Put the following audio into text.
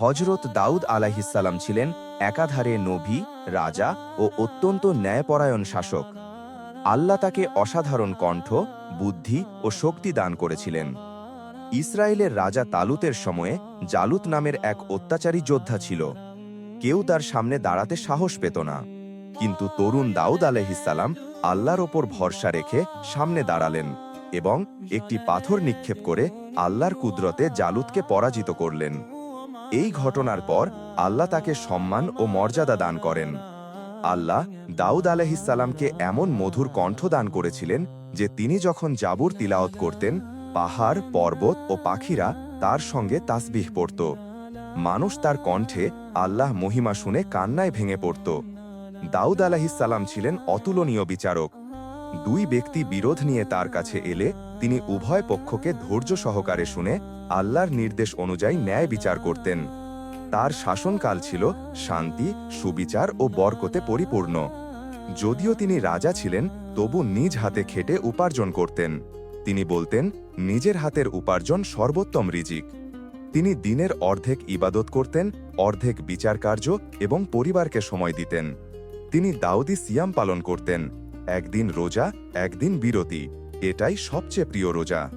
হজরত দাউদ আলাহিসাল্লাম ছিলেন একাধারে নভী রাজা ও অত্যন্ত ন্যায়পরায়ণ শাসক। আল্লাহ তাকে অসাধারণ কণ্ঠ, বুদ্ধি ও শক্তি দান করেছিলেন। ইসরায়েলের রাজা তালুতের সময়ে জালুত নামের এক অত্যাচারী যোদ্ধা ছিল। কেউ তার সামনে দাঁড়াতে সাহস পেত না। কিন্তু তরুণ দাউদ আলহিসাল্লাম আল্লাহর ওপর ভরসা রেখে সামনে দাঁড়ালেন এবং একটি পাথর নিক্ষেপ করে আল্লাহর কুদরতে জালুতকে পরাজিত করলেন। এই ঘটনার পর আল্লাহ তাকে সম্মান ও মর্যাদা দান করেন। আল্লাহ দাউদ আলহিসাল্লামকে এমন মধুর কণ্ঠ দান করেছিলেন যে তিনি যখন জাবুর তিলাওত করতেন, পাহাড়, পর্বত ও পাখিরা তার সঙ্গে তাসবিহ পড়ত। মানুষ তার কণ্ঠে আল্লাহ মহিমা শুনে কান্নায় ভেঙে পড়ত। দাউদ আলাহিসাল্লাম ছিলেন অতুলনীয় বিচারক। দুই ব্যক্তি বিরোধ নিয়ে তার কাছে এলে তিনি উভয় পক্ষকে ধৈর্য সহকারে শুনে আল্লাহর নির্দেশ অনুযায়ী ন্যায় বিচার করতেন। তার শাসনকাল ছিল শান্তি, সুবিচার ও বরকতে পরিপূর্ণ। যদিও তিনি রাজা ছিলেন, তবু নিজ হাতে খেটে উপার্জন করতেন। তিনি বলতেন, নিজের হাতের উপার্জন সর্বোত্তম রিজিক। তিনি দিনের অর্ধেক ইবাদত করতেন, অর্ধেক বিচার কার্য এবং পরিবারকে সময় দিতেন। তিনি দাউদি সিয়াম পালন করতেন। একদিন রোজা একদিন বিরতি। এটাই সবচেয়ে প্রিয় রোজা।